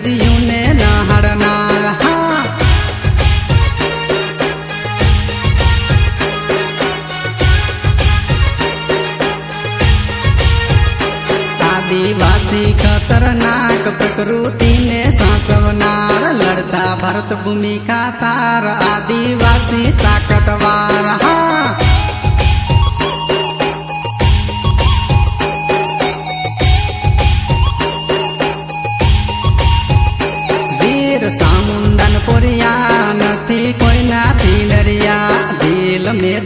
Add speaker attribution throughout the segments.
Speaker 1: અંગ્રેજીઓને નહાડનાર હા. આદિવાસી ખતરનાક પ્રકૃતિને સાચવનાર લડતા ભરત ભૂમિકા તાર આદિવાસી તાકતવાર હા.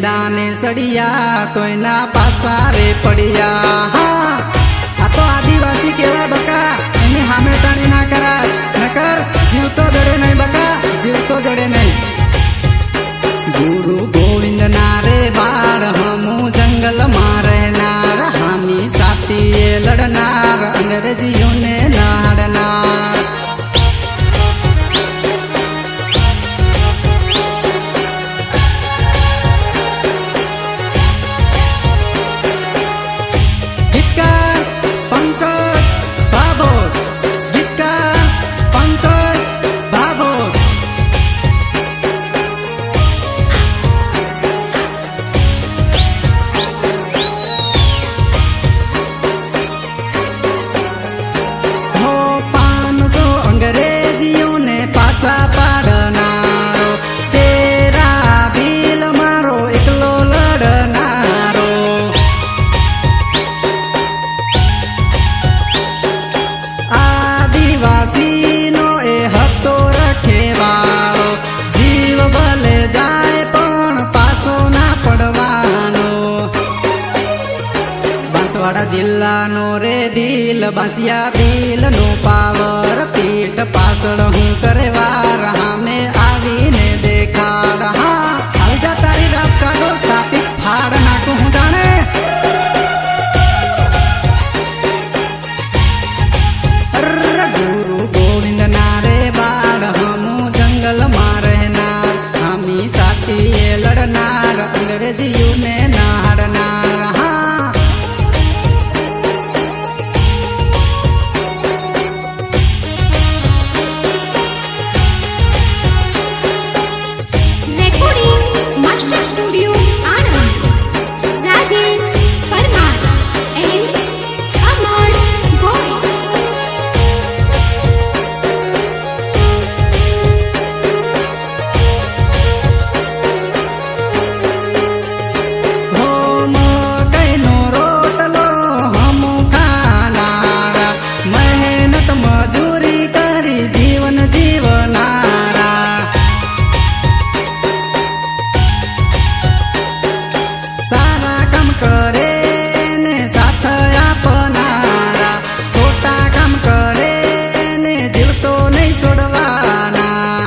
Speaker 1: મેદાને સડિયા કોઈના પાસારે પડ્યા. હા, આ તો આદિવાસી કેવા બકા, એની હામે તાણી ના કરા નકર જીવ તો જડે નહીં બકા, જીવ તો જડે નહીં. ગુરુ ગોવિંદ ના રે હમુ દિલ બાંસિયા દિલ નો પાવર પેટ પાછળ હું કરે વાર હામે આવીને દેખાડ. હા તારી કાઢો સાપી ફાડ નાખું હું જાણે ગુરુ ગોવિંદ અંગ્રેજીઓને કરે ને સાથ આપનારા ખોટા કામ કરે ને જીવતો નહીં છોડવાના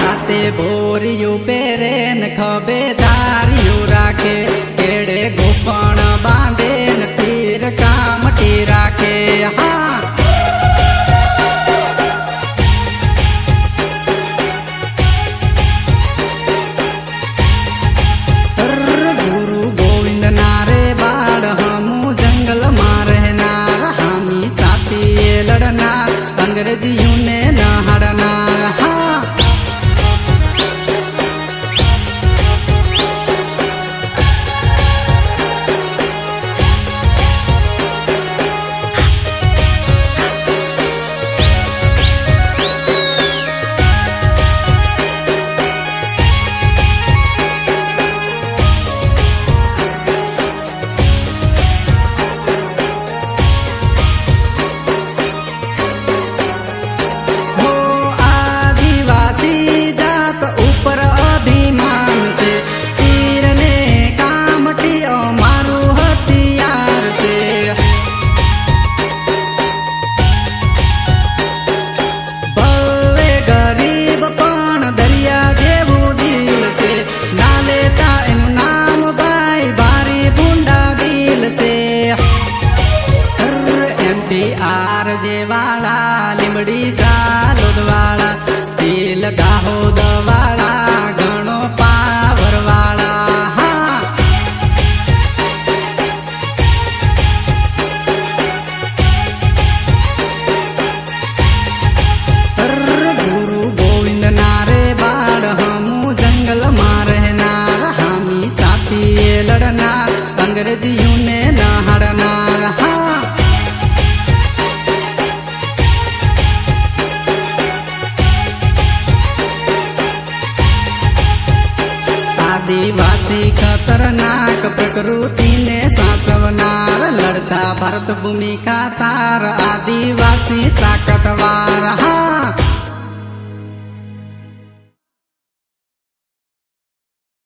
Speaker 1: હાથે બોરિયું પહેરે ને ખભે ધારિયું રાખે કેડે ગોપણ લડનાર ખતરનાક પ્રકૃતિને સાચવનાર લડતા ભારત ભૂમિકા તાર આદિવાસી તાકતવાર